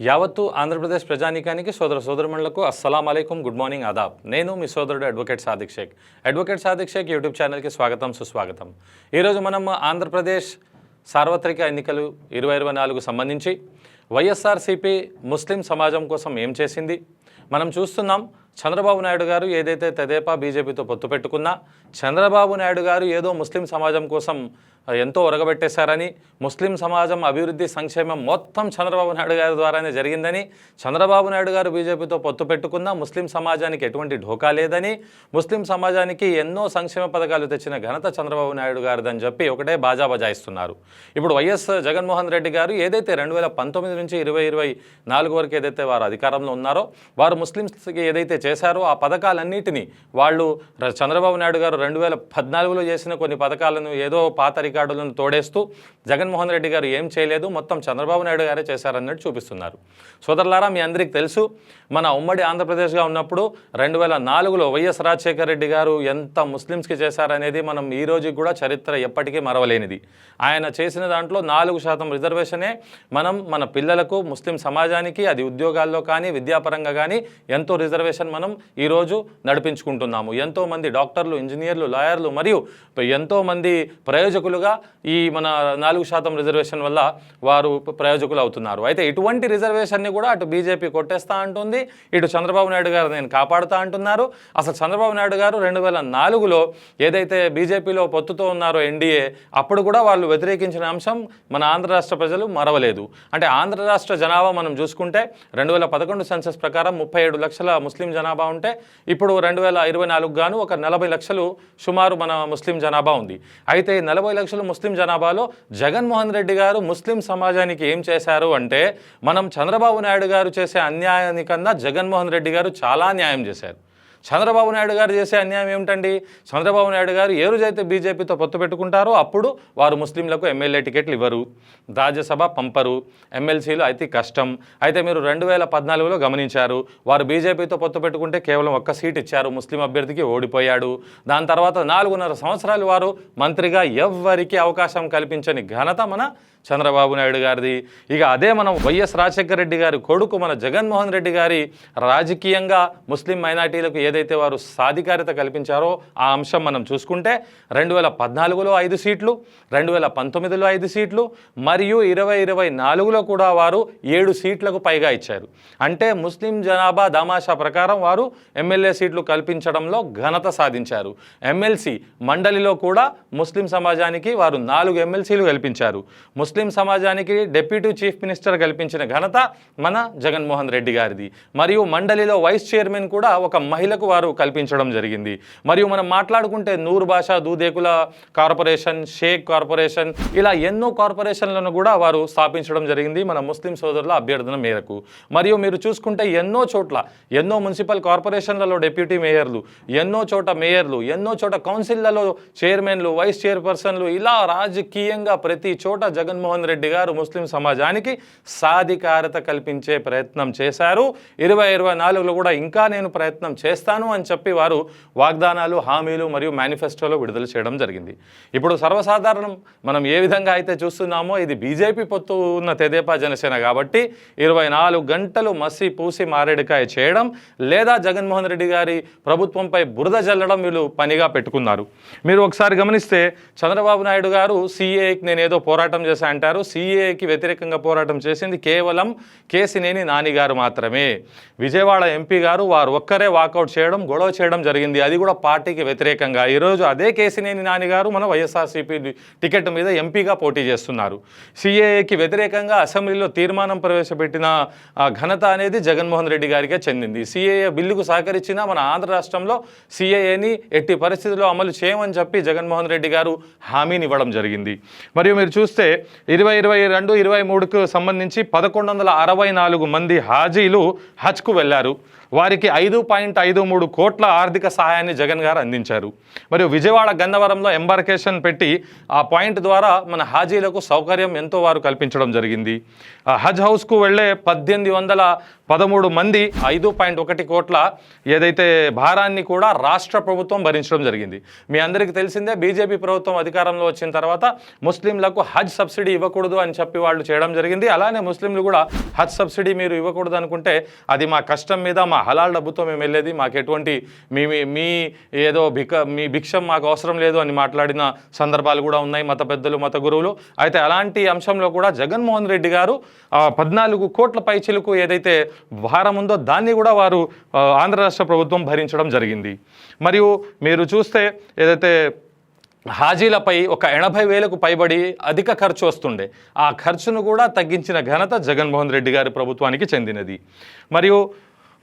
యావత్తు ఆంధ్రప్రదేశ్ ప్రజానీకానికి సోదర సోదరుమణులకు అస్సలం అలైకుం గుడ్ మార్నింగ్ ఆదాబ్. నేను మీ సోదరుడు advocate Sadiq Shaikh. Advocate Sadiq Shaikh YouTube ఛానల్కి స్వాగతం సుస్వాగతం. ఈరోజు మనం ఆంధ్రప్రదేశ్ సార్వత్రిక ఎన్నికలు ఇరవై ఇరవై నాలుగు సంబంధించి. వైఎస్ఆర్సీపీ ముస్లిం సమాజం కోసం ఏం చేసింది? మనం చూస్తున్నాం చంద్రబాబు నాయుడు గారు ఏదైతే తెదేపా బీజేపీతో పొత్తు పెట్టుకున్నా చంద్రబాబు నాయుడు గారు ఏదో ముస్లిం సమాజం కోసం ఎంతో ఒరగబెట్టేశారని ముస్లిం సమాజం అభివృద్ధి సంక్షేమం మొత్తం చంద్రబాబు నాయుడు గారి ద్వారానే జరిగిందని చంద్రబాబు నాయుడు గారు బీజేపీతో పొత్తు పెట్టుకున్న ముస్లిం సమాజానికి ఎటువంటి ఢోకా లేదని ముస్లిం సమాజానికి ఎన్నో సంక్షేమ పథకాలు తెచ్చిన ఘనత చంద్రబాబు నాయుడు గారిదని చెప్పి ఒకటే బాజా బజాయిస్తున్నారు. ఇప్పుడు వైఎస్ జగన్మోహన్ రెడ్డి గారు ఏదైతే రెండు వేల పంతొమ్మిది నుంచి ఇరవై ఇరవై నాలుగు వరకు ఏదైతే వారు అధికారంలో ఉన్నారో వారు ముస్లింస్కి ఏదైతే చేశారో ఆ పథకాలన్నిటినీ వాళ్ళు చంద్రబాబు నాయుడు గారు రెండు వేల పద్నాలుగులో చేసిన కొన్ని పథకాలను ఏదో పాత రికార్డులను తోడేస్తూ జగన్మోహన్ రెడ్డి గారు ఏం చేయలేదు మొత్తం చంద్రబాబు నాయుడు గారే చేశారన్నట్టు చూపిస్తున్నారు. సోదరులారా మీ అందరికీ తెలుసు మన ఉమ్మడి ఆంధ్రప్రదేశ్గా ఉన్నప్పుడు రెండు వేల నాలుగులో వైఎస్ రాజశేఖర రెడ్డి గారు ఎంత ముస్లిమ్స్కి చేశారనేది మనం ఈ రోజుకి కూడా చరిత్ర ఎప్పటికీ మరవలేనిది. ఆయన చేసిన దాంట్లో నాలుగు శాతం రిజర్వేషనే మనం మన పిల్లలకు ముస్లిం సమాజానికి అది ఉద్యోగాల్లో కానీ విద్యాపరంగా కానీ ఎంతో రిజర్వేషన్ మనం ఈరోజు నడిపించుకుంటున్నాము. ఎంతోమంది డాక్టర్లు ఇంజనీర్లు లాయర్లు మరియు ఎంతోమంది ప్రయోజకులుగా ఈ మన నాలుగు శాతం రిజర్వేషన్ వల్ల వారు ప్రయోజకులు అవుతున్నారు. అయితే ఇటువంటి రిజర్వేషన్ని కూడా అటు బీజేపీ కొట్టేస్తా అంటుంది ఇటు చంద్రబాబు నాయుడు గారు నేను కాపాడుతా అంటున్నారు. అసలు చంద్రబాబు నాయుడు గారు రెండు వేల నాలుగులో ఏదైతే బీజేపీలో పొత్తుతో ఉన్నారో ఎన్డీఏ అప్పుడు కూడా వాళ్ళు వ్యతిరేకించిన అంశం మన ఆంధ్ర రాష్ట్ర ప్రజలు మరవలేదు. అంటే ఆంధ్ర రాష్ట్ర జనాభా మనం చూసుకుంటే రెండు వేల పదకొండు సెన్సెస్ ప్రకారం ముప్పై ఏడు లక్షల ముస్లిం జనాభా ఉంటే ఇప్పుడు రెండు వేల ఇరవై నాలుగు గాను ఒక నలభై లక్షలు సుమారు మన ముస్లిం జనాభా ఉంది. అయితే నలభై లక్షల ముస్లిం జనాభాలో జగన్మోహన్ రెడ్డి గారు ముస్లిం సమాజానికి ఏం చేశారు అంటే మనం చంద్రబాబు నాయుడు గారు చేసే అన్యాయానికన్నా జగన్మోహన్ రెడ్డి గారు చాలా న్యాయం చేశారు. చంద్రబాబు నాయుడు గారు చేసే అన్యాయం ఏమిటండి? చంద్రబాబు నాయుడు గారు ఏ రోజైతే బీజేపీతో పొత్తు పెట్టుకుంటారో అప్పుడు వారు ముస్లింలకు ఎమ్మెల్యే టికెట్లు ఇవ్వరు. రాజ్యసభ పంపరు. ఎమ్మెల్సీలు అయితే కష్టం. అయితే మీరు రెండు వేల పద్నాలుగులో గమనించారు. వారు బీజేపీతో పొత్తు పెట్టుకుంటే కేవలం ఒక్క సీట్ ఇచ్చారు. ముస్లిం అభ్యర్థికి ఓడిపోయాడు. దాని తర్వాత నాలుగున్నర సంవత్సరాలు వారు మంత్రిగా ఎవ్వరికి అవకాశం కల్పించని ఘనత మన చంద్రబాబు నాయుడు గారిది. ఇక అదే మనం వైఎస్ రాజశేఖర రెడ్డి గారి కొడుకు మన జగన్మోహన్ రెడ్డి గారి రాజకీయంగా ముస్లిం మైనార్టీలకు ఏదైతే వారు సాధికారిత కల్పించారో ఆ అంశం మనం చూసుకుంటే రెండు వేల పద్నాలుగులో ఐదు సీట్లు రెండు వేల పంతొమ్మిదిలో ఐదు సీట్లు మరియు ఇరవై ఇరవై నాలుగులో కూడా వారు ఏడు సీట్లకు పైగా ఇచ్చారు. అంటే ముస్లిం జనాభా దామాషా ప్రకారం వారు ఎమ్మెల్యే సీట్లు కల్పించడంలో ఘనత సాధించారు. ఎమ్మెల్సీ మండలిలో కూడా ముస్లిం సమాజానికి వారు నాలుగు ఎమ్మెల్సీలు కల్పించారు. ముస్లిం ముస్లిం సమాజానికి డెప్యూటీ చీఫ్ మినిస్టర్ కల్పించిన ఘనత మన జగన్మోహన్ రెడ్డి గారిది. మరియు మండలిలో వైస్ చైర్మన్ కూడా ఒక మహిళకు వారు కల్పించడం జరిగింది. మరియు మనం మాట్లాడుకుంటే నూరు భాష దూదేకుల కార్పొరేషన్ షేక్ కార్పొరేషన్ ఇలా ఎన్నో కార్పొరేషన్లను కూడా వారు స్థాపించడం జరిగింది మన ముస్లిం సోదరుల అభ్యర్థన మేరకు. మరియు మీరు చూసుకుంటే ఎన్నో చోట్ల ఎన్నో మున్సిపల్ కార్పొరేషన్లలో డెప్యూటీ మేయర్లు ఎన్నో చోట మేయర్లు ఎన్నో చోట కౌన్సిల్లలో చైర్మన్లు వైస్ చైర్పర్సన్లు ఇలా రాజకీయంగా ప్రతి చోట జగన్మోహన్ రెడ్డి గారు ముస్లిం సమాజానికి సాధికారత కల్పించే ప్రయత్నం చేశారు. ఇరవై ఇరవై నాలుగులో కూడా ఇంకా నేను ప్రయత్నం చేస్తాను అని చెప్పి వారు వాగ్దానాలు హామీలు మరియు మేనిఫెస్టోలో విడుదల చేయడం జరిగింది. ఇప్పుడు సర్వసాధారణం మనం ఏ విధంగా అయితే చూస్తున్నామో ఇది బీజేపీ పొత్తు ఉన్న తెదేపా జనసేన కాబట్టి ఇరవై నాలుగు గంటలు మసి పూసి మారేడుకాయ చేయడం లేదా జగన్మోహన్ రెడ్డి గారి ప్రభుత్వంపై బురద జల్లడం వీళ్ళు పనిగా పెట్టుకున్నారు. మీరు ఒకసారి గమనిస్తే చంద్రబాబు నాయుడు గారు సీఏకి నేను ఏదో పోరాటం చేశాను అంటారు. సీఏకి వ్యతిరేకంగా పోరాటం చేసింది కేవలం కేసినేని నానిగారు మాత్రమే. విజయవాడ ఎంపీ గారు వారు ఒక్కరే వాకౌట్ చేయడం గొడవ చేయడం జరిగింది. అది కూడా పార్టీకి వ్యతిరేకంగా. ఈరోజు అదే కేసినేని నానిగారు మన వైఎస్ఆర్సీపీ టికెట్ మీద ఎంపీగా పోటీ చేస్తున్నారు. సిఏఏకి వ్యతిరేకంగా అసెంబ్లీలో తీర్మానం ప్రవేశపెట్టిన ఘనత అనేది జగన్మోహన్ రెడ్డి గారికే చెందింది. సీఏఏ బిల్లుకు సహకరించిన మన ఆంధ్ర రాష్ట్రంలో సీఏఏని ఎట్టి పరిస్థితుల్లో అమలు చేయమని చెప్పి జగన్మోహన్ రెడ్డి గారు హామీని ఇవ్వడం జరిగింది. మరియు మీరు చూస్తే ఇరవై ఇరవై రెండు ఇరవై మూడుకు సంబంధించి పదకొండు వందల అరవై నాలుగు మంది హాజీలు హజ్కు వెళ్ళారు. వారికి ఐదు పాయింట్ ఐదు మూడు కోట్ల ఆర్థిక సహాయాన్ని జగన్ గారు అందించారు. మరియు విజయవాడ గన్నవరంలో ఎంబార్కేషన్ పెట్టి ఆ పాయింట్ ద్వారా మన హాజీలకు సౌకర్యం ఎంతో వారు కల్పించడం జరిగింది. హజ్ హౌస్కు వెళ్ళే పద్దెనిమిది వందల పదమూడు మంది ఐదు పాయింట్ ఒకటి కోట్ల ఏదైతే భారాన్ని కూడా రాష్ట్ర ప్రభుత్వం భరించడం జరిగింది. మీ అందరికీ తెలిసిందే బీజేపీ ప్రభుత్వం అధికారంలో వచ్చిన తర్వాత ముస్లింలకు హజ్ సబ్సిడీ ఇవ్వకూడదు అని చెప్పి వాళ్ళు చేయడం జరిగింది. అలానే ముస్లింలు కూడా హజ్ సబ్సిడీ మీరు ఇవ్వకూడదు అనుకుంటే అది మా కష్టం మీద మా హలాల్ డబ్బుతో మేము వెళ్ళేది మాకు ఎటువంటి మీ మీ- ఏదో భిక మీ భిక్షం మాకు అవసరం లేదు అని మాట్లాడిన సందర్భాలు కూడా ఉన్నాయి మత పెద్దలు మత గురువులు. అయితే అలాంటి అంశంలో కూడా జగన్మోహన్ రెడ్డి గారు పద్నాలుగు కోట్ల పైచిలకు ఏదైతే భారం ఉందో దాన్ని కూడా వారు ఆంధ్ర రాష్ట్ర ప్రభుత్వం భరించడం జరిగింది. మరియు మీరు చూస్తే ఏదైతే హాజీలపై ఒక ఎనభై వేలకు పైబడి అధిక ఖర్చు వస్తుండే. ఆ ఖర్చును కూడా తగ్గించిన ఘనత జగన్మోహన్ రెడ్డి గారి ప్రభుత్వానికి చెందినది. మరియు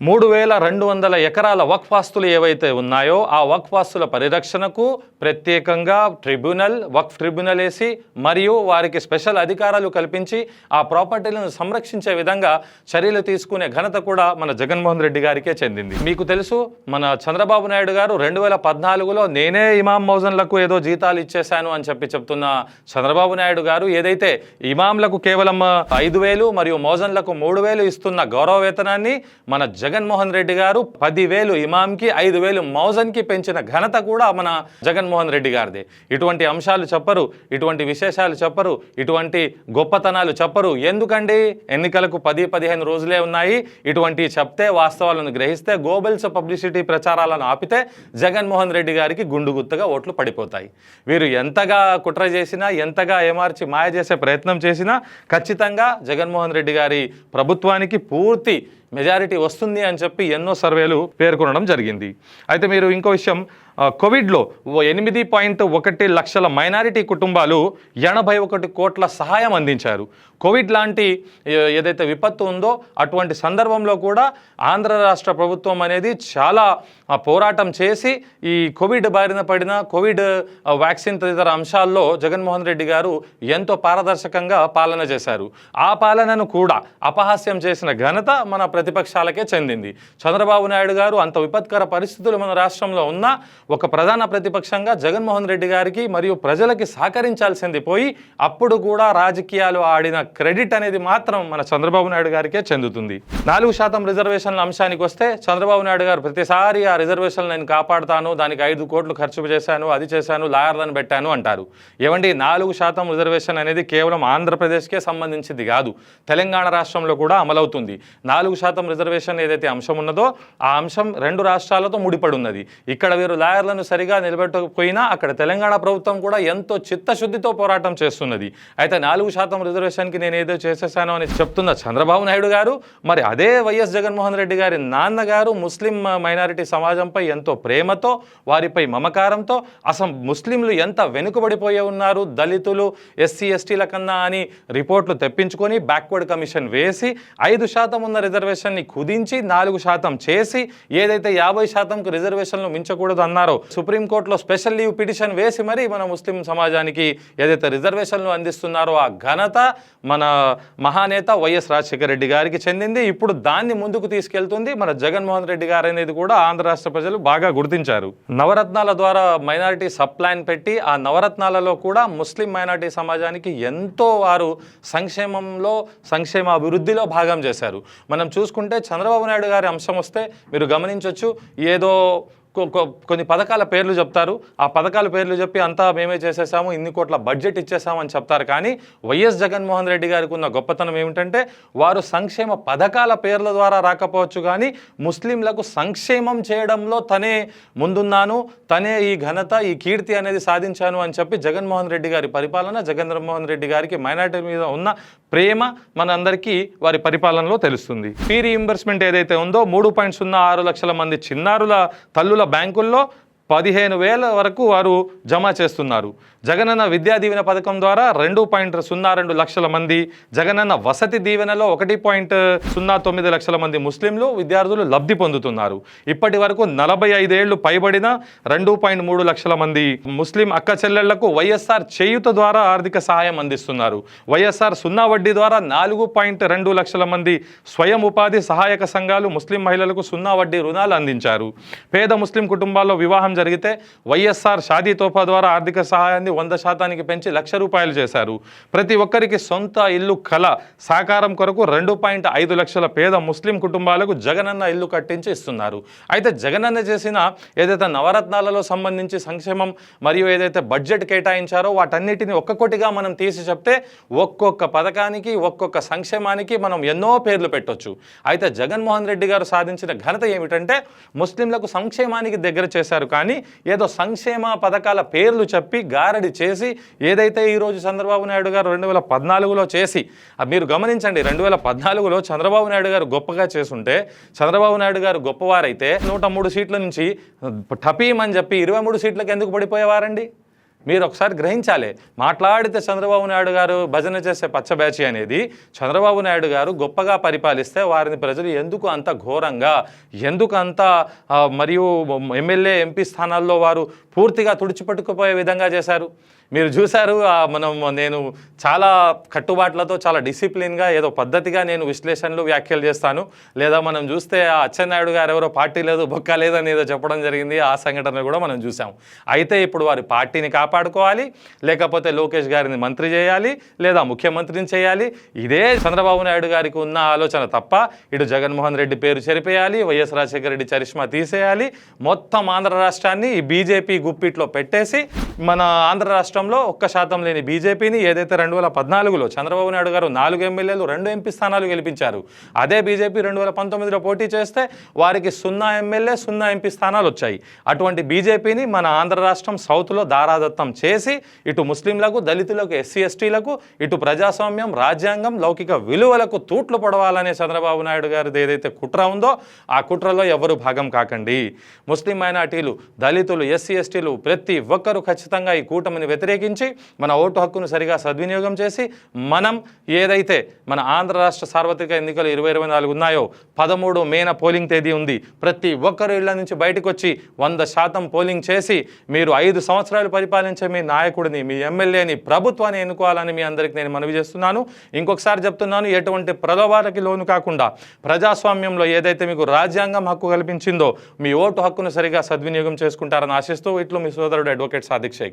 మూడు వేల రెండు వందల ఎకరాల వక్ఫాస్తులు ఏవైతే ఉన్నాయో ఆ వక్ఫాస్తుల పరిరక్షణకు ప్రత్యేకంగా ట్రిబ్యునల్ వక్ఫ్ ట్రిబ్యునల్ వేసి మరియు వారికి స్పెషల్ అధికారాలు కల్పించి ఆ ప్రాపర్టీలను సంరక్షించే విధంగా చర్యలు తీసుకునే ఘనత కూడా మన జగన్మోహన్ రెడ్డి గారికే చెందింది. మీకు తెలుసు మన చంద్రబాబు నాయుడు గారు రెండు వేల పద్నాలుగులో నేనే ఇమాం మౌజన్లకు ఏదో జీతాలు ఇచ్చేశాను అని చెప్పి చెప్తున్న చంద్రబాబు నాయుడు గారు ఏదైతే ఇమాంలకు కేవలం ఐదు వేలు మరియు మౌజన్లకు మూడు వేలు ఇస్తున్న గౌరవ వేతనాన్ని మన జగన్మోహన్ రెడ్డి గారు పదివేలు ఇమాంకి ఐదు వేలు మౌజన్కి పెంచిన ఘనత కూడా మన జగన్మోహన్ రెడ్డి గారిది. ఇటువంటి అంశాలు చెప్పరు ఇటువంటి విశేషాలు చెప్పరు ఇటువంటి గొప్పతనాలు చెప్పరు. ఎందుకండి? ఎన్నికలకు పది పదిహేను రోజులే ఉన్నాయి. ఇటువంటి చెప్తే వాస్తవాలను గ్రహిస్తే గోబెల్స్ పబ్లిసిటీ ప్రచారాలను ఆపితే జగన్మోహన్ రెడ్డి గారికి గుండు గుత్తగా ఓట్లు పడిపోతాయి. వీరు ఎంతగా కుట్ర చేసినా ఎంతగా ఏమార్చి మాయ చేసే ప్రయత్నం చేసినా ఖచ్చితంగా జగన్మోహన్ రెడ్డి గారి ప్రభుత్వానికి పూర్తి మెజారిటీ వస్తుంది అని చెప్పి ఎన్నో సర్వేలు పేర్కొనడం జరిగింది. అయితే మీరు ఇంకో విషయం కోవిడ్లో ఎనిమిది పాయింట్ ఒకటి లక్షల మైనారిటీ కుటుంబాలు ఎనభై ఒకటి కోట్ల సహాయం అందించారు. కోవిడ్ లాంటి ఏదైతే విపత్తు ఉందో అటువంటి సందర్భంలో కూడా ఆంధ్ర రాష్ట్ర ప్రభుత్వం అనేది చాలా పోరాటం చేసి ఈ కోవిడ్ బారిన పడిన కోవిడ్ వ్యాక్సిన్ తదితర అంశాల్లో జగన్మోహన్ రెడ్డి గారు ఎంతో పారదర్శకంగా పాలన చేశారు. ఆ పాలనను కూడా అపహాస్యం చేసిన ఘనత మన ప్రతిపక్షాలకే చెందింది. చంద్రబాబు నాయుడు గారు అంత విపత్కర పరిస్థితులు మన రాష్ట్రంలో ఉన్నా ఒక ప్రధాన ప్రతిపక్షంగా జగన్మోహన్ రెడ్డి గారికి మరియు ప్రజలకి సహకరించాల్సింది పోయి అప్పుడు కూడా రాజకీయాలు ఆడిన క్రెడిట్ అనేది మాత్రం మన చంద్రబాబు నాయుడు గారికే చెందుతుంది. నాలుగు శాతం రిజర్వేషన్ల అంశానికి వస్తే చంద్రబాబు నాయుడు గారు ప్రతిసారి ఆ రిజర్వేషన్లు నేను కాపాడుతాను దానికి ఐదు కోట్లు ఖర్చు చేశాను అది చేశాను లాయర్లను పెట్టాను అంటారు. ఏమండి నాలుగు శాతం రిజర్వేషన్ అనేది కేవలం ఆంధ్రప్రదేశ్కే సంబంధించింది కాదు తెలంగాణ రాష్ట్రంలో కూడా అమలవుతుంది. నాలుగు శాతం రిజర్వేషన్ ఏదైతే అంశం ఉన్నదో ఆ అంశం రెండు రాష్ట్రాలతో ముడిపడి ఉన్నది. ఇక్కడ వీరు ఎఫ్ఐఆర్లను సరిగా నిలబెట్టకపోయినా అక్కడ తెలంగాణ ప్రభుత్వం కూడా ఎంతో చిత్తశుద్ధితో పోరాటం చేస్తున్నది. అయితే నాలుగు శాతం రిజర్వేషన్కి నేను ఏదో చేసేసాను అని చెప్తున్న చంద్రబాబు నాయుడు గారు మరి అదే వైఎస్ జగన్మోహన్ రెడ్డి గారి నాన్నగారు ముస్లిం మైనారిటీ సమాజంపై ఎంతో ప్రేమతో వారిపై మమకారంతో అసలు ముస్లింలు ఎంత వెనుకబడిపోయే ఉన్నారు దళితులు ఎస్సీ ఎస్టీల కన్నా అని రిపోర్ట్లు తెప్పించుకొని బ్యాక్వర్డ్ కమిషన్ వేసి ఐదు శాతం ఉన్న రిజర్వేషన్ని కుదించి నాలుగు శాతం చేసి ఏదైతే యాభై శాతంకు రిజర్వేషన్లు మించకూడదు అన్నారు సుప్రీంకోర్టులో స్పెషల్ లీవ్ పిటిషన్ వేసి మరి మన ముస్లిం సమాజానికి ఏదైతే రిజర్వేషన్లు అందిస్తున్నారో ఆ ఘనత మన మహానేత వైఎస్ రాజశేఖర రెడ్డి గారికి చెందింది. ఇప్పుడు దాన్ని ముందుకు తీసుకెళ్తుంది మన జగన్మోహన్ రెడ్డి గారు అనేది కూడా ఆంధ్ర రాష్ట్ర ప్రజలు బాగా గుర్తించారు. నవరత్నాల ద్వారా మైనారిటీ సబ్ ప్లాన్ పెట్టి ఆ నవరత్నాలలో కూడా ముస్లిం మైనారిటీ సమాజానికి ఎంతో వారు సంక్షేమంలో సంక్షేమ అభివృద్ధిలో భాగం చేశారు. మనం చూసుకుంటే చంద్రబాబు నాయుడు గారి అంశం వస్తే మీరు గమనించవచ్చు ఏదో కొన్ని పథకాల పేర్లు చెప్తారు. ఆ పథకాల పేర్లు చెప్పి అంతా మేమే చేసేసాము ఇన్ని కోట్ల బడ్జెట్ ఇచ్చేసామని చెప్తారు. కానీ వైఎస్ జగన్మోహన్ రెడ్డి గారికి ఉన్న గొప్పతనం ఏమిటంటే వారు సంక్షేమ పథకాల పేర్ల ద్వారా రాకపోవచ్చు కానీ ముస్లింలకు సంక్షేమం చేయడంలో తనే ముందున్నాను తనే ఈ ఘనత ఈ కీర్తి అనేది సాధించాను అని చెప్పి జగన్మోహన్ రెడ్డి గారి పరిపాలన జగన్మోహన్ రెడ్డి గారికి మైనార్టీ మీద ఉన్న ప్రేమ మనందరికీ వారి పరిపాలనలో తెలుస్తుంది. ఫీ రీఇంబర్స్మెంట్ ఏదైతే ఉందో మూడు పాయింట్ సున్నా ఆరు లక్షల మంది చిన్నారుల తల్లుల బ్యాంకుల్లో పదిహేను వేల వరకు వారు జమ చేస్తున్నారు. జగనన్న విద్యా దీవెన పథకం ద్వారా రెండు పాయింట్ సున్నా రెండు లక్షల మంది జగనన్న వసతి దీవెనలో ఒకటి పాయింట్ సున్నా తొమ్మిది లక్షల మంది ముస్లింలు విద్యార్థులు లబ్ధి పొందుతున్నారు. ఇప్పటి వరకు నలభై ఐదేళ్ళు పైబడిన రెండు పాయింట్ మూడు లక్షల మంది ముస్లిం అక్క చెల్లెళ్ళకు వైఎస్ఆర్ చేయుత ద్వారా ఆర్థిక సహాయం అందిస్తున్నారు. వైఎస్ఆర్ సున్నా వడ్డీ ద్వారా నాలుగు పాయింట్ రెండు లక్షల మంది స్వయం ఉపాధి సహాయక సంఘాలు ముస్లిం మహిళలకు సున్నా వడ్డీ రుణాలు అందించారు. పేద ముస్లిం కుటుంబాల్లో వివాహం జరిగితే వైఎస్ఆర్ షాదీ తోఫా ద్వారా ఆర్థిక సహాయాన్ని వంద శాతానికి పెంచి లక్ష రూపాయలు చేశారు. ప్రతి ఒక్కరికి సొంత ఇల్లు కల సాకారం కొరకు రెండు పాయింట్ ఐదు లక్షల పేద ముస్లిం కుటుంబాలకు జగనన్న ఇల్లు కట్టించి ఇస్తున్నారు. అయితే జగనన్న చేసిన ఏదైతే నవరత్నాలలో సంబంధించి సంక్షేమం మరియు ఏదైతే బడ్జెట్ కేటాయించారో వాటన్నిటిని ఒక్కొక్కటిగా మనం తీసి చెప్తే ఒక్కొక్క పథకానికి ఒక్కొక్క సంక్షేమానికి మనం ఎన్నో పేర్లు పెట్టొచ్చు. అయితే జగన్మోహన్ రెడ్డి గారు సాధించిన ఘనత ఏమిటంటే ముస్లింలకు సంక్షేమానికి దగ్గర చేశారు. కానీ ఏదో సంక్షేమ పథకాల పేర్లు చెప్పి గారడి చేసి ఏదైతే ఈరోజు చంద్రబాబు నాయుడు గారు రెండు వేల పద్నాలుగులో చేసి మీరు గమనించండి రెండు వేల పద్నాలుగులో చంద్రబాబు నాయుడు గారు గొప్పగా చేసుంటే చంద్రబాబు నాయుడు గారు గొప్పవారైతే నూట మూడు సీట్ల నుంచి టపీమని చెప్పి ఇరవై మూడు సీట్లకు ఎందుకు పడిపోయేవారండి? మీరు ఒకసారి గ్రహించాలి. మాట్లాడితే చంద్రబాబు నాయుడు గారు భజన చేసే పచ్చబ్యాచి అనేది చంద్రబాబు నాయుడు గారు గొప్పగా పరిపాలిస్తే వారిని ప్రజలు ఎందుకు అంత ఘోరంగా ఎందుకు అంత మరియు ఎమ్మెల్యే ఎంపీ స్థానాల్లో వారు పూర్తిగా తుడిచిపెట్టుకుపోయే విధంగా చేశారు. మీరు చూశారు మనం నేను చాలా కట్టుబాట్లతో చాలా డిసిప్లిన్గా ఏదో పద్ధతిగా నేను విశ్లేషణలు వ్యాఖ్యలు చేస్తాను. లేదా మనం చూస్తే ఆ అచ్చెన్నాయుడు గారు ఎవరో పార్టీ లేదు బొక్క లేదని ఏదో చెప్పడం జరిగింది ఆ సంఘటన కూడా మనం చూసాం అయితే ఇప్పుడు వారి పార్టీని కాపాడుకోవాలి లేకపోతే లోకేష్ గారిని మంత్రి చేయాలి లేదా ముఖ్యమంత్రిని చేయాలి. ఇదే చంద్రబాబు నాయుడు గారికి ఉన్న ఆలోచన తప్ప ఇటు జగన్మోహన్ రెడ్డి పేరు చెరిపేయాలి వైఎస్ రాజశేఖర రెడ్డి చరిష్మా తీసేయాలి. మొత్తం ఆంధ్ర రాష్ట్రాన్ని ఈ బీజేపీ గుప్పిట్లో పెట్టేసి మన ఆంధ్ర రాష్ట్రంలో ఒక్క శాతం లేని బీజేపీని ఏదైతే రెండు వేల పద్నాలుగులో చంద్రబాబు నాయుడు గారు నాలుగు ఎమ్మెల్యేలు రెండు ఎంపీ స్థానాలు గెలిపించారు అదే బీజేపీ రెండు వేల పంతొమ్మిదిలో పోటీ చేస్తే వారికి సున్నా ఎమ్మెల్యే సున్నా ఎంపీ స్థానాలు వచ్చాయి. అటువంటి బీజేపీని మన ఆంధ్ర రాష్ట్రం సౌత్లో దారాదత్తం చేసి ఇటు ముస్లింలకు దళితులకు ఎస్సీ ఎస్టీలకు ఇటు ప్రజాస్వామ్యం రాజ్యాంగం లౌకిక విలువలకు తూట్లు పడవాలనే చంద్రబాబు నాయుడు గారిది ఏదైతే కుట్ర ఉందో ఆ కుట్రలో ఎవరు భాగం కాకండి. ముస్లిం మైనార్టీలు దళితులు ఎస్సీ ఎస్టీలు ప్రతి ఒక్కరూ ఖచ్చితంగా ఈ కూటమిని వ్యతిరేకించి మన ఓటు హక్కును సరిగా సద్వినియోగం చేసి మనం ఏదైతే మన ఆంధ్ర రాష్ట్ర సార్వత్రిక ఎన్నికలు ఇరవై ఇరవై నాలుగు ఉన్నాయో పదమూడు మేన పోలింగ్ తేదీ ఉంది. ప్రతి ఒక్కరు ఇళ్ళ నుంచి బయటకు వచ్చి వంద శాతం పోలింగ్ చేసి మీరు ఐదు సంవత్సరాలు పరిపాలించే మీ నాయకుడిని మీ ఎమ్మెల్యేని ప్రభుత్వాన్ని ఎన్నుకోవాలని మీ అందరికీ నేను మనవి చేస్తున్నాను. ఇంకొకసారి చెప్తున్నాను ఎటువంటి ప్రలోభాలకి లోను కాకుండా ప్రజాస్వామ్యంలో ఏదైతే మీకు రాజ్యాంగం హక్కు కల్పించిందో మీ ఓటు హక్కును సరిగా సద్వినియోగం చేసుకుంటారని ఆశిస్తూ ఇట్లు మీ సోదరుడు అడ్వకేట్ సాదిక్ షేక్.